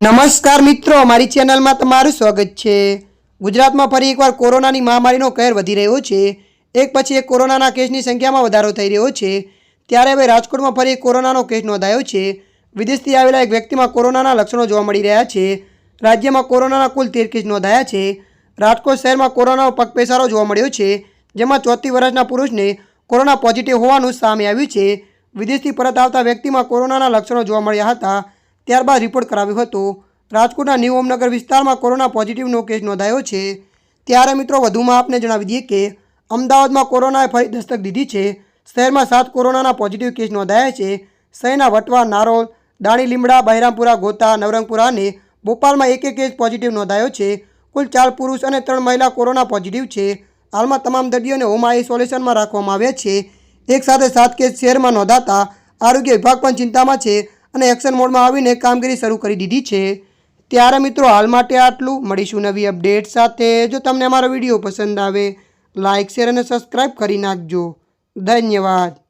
નમસ્કાર મિત્રો મારી ચેનલમાં તમારું સ્વાગત છે. ગુજરાતમાં ફરી એકવાર કોરોનાની મહામારીનો કહેર વધી રહ્યો છે. એક પછી એક કોરોનાના કેસની સંખ્યામાં વધારો થઈ રહ્યો છે. ત્યારે હવે રાજકોટમાં ફરી એક કોરોનાનો કેસ નોંધાયો છે. વિદેશથી આવેલા એક વ્યક્તિમાં કોરોનાના લક્ષણો જોવા મળી રહ્યા છે. રાજ્યમાં કોરોનાના કુલ તેર કેસ નોંધાયા છે. રાજકોટ શહેરમાં કોરોનાનો પગપેસારો જોવા મળ્યો છે, જેમાં ચોથી વર્ષના પુરુષને કોરોના પોઝિટિવ હોવાનું સામે આવ્યું છે. વિદેશથી પરત આવતા વ્યક્તિમાં કોરોનાના લક્ષણો જોવા મળ્યા હતા. ત્યારબાદ રિપોર્ટ કરાવ્યો હતો. રાજકોટના ન્યૂ ઓમનગર વિસ્તારમાં કોરોના પોઝિટિવનો કેસ નોંધાયો છે. ત્યારે મિત્રો વધુમાં આપને જણાવી દઈએ કે અમદાવાદમાં કોરોનાએ ફરી દસ્તક દીધી છે. શહેરમાં સાત કોરોનાના પોઝિટિવ કેસ નોંધાયા છે. શહેરના વટવા, નારોલ, દાણી લીમડા, બહેરામપુરા, ગોતા, નવરંગપુરા અને ભોપાલમાં એક એક કેસ પોઝિટિવ નોંધાયો છે. કુલ ચાર પુરુષ અને ત્રણ મહિલા કોરોના પોઝિટિવ છે. હાલમાં તમામ દર્દીઓને હોમ આઇસોલેશનમાં રાખવામાં આવ્યા છે. એક સાથે સાત કેસ શહેરમાં નોંધાતા આરોગ્ય વિભાગ પણ ચિંતામાં છે. અને એક્શન મોડમાં આવીને કામગીરી શરૂ કરી દીધી છે. ત્યારે મિત્રો હાલ માટે આટલું. મળીશું નવી અપડેટ સાથે. જો તમને અમારો વીડિયો પસંદ આવે લાઇક શેર અને સબસ્ક્રાઈબ કરી નાખજો. ધન્યવાદ.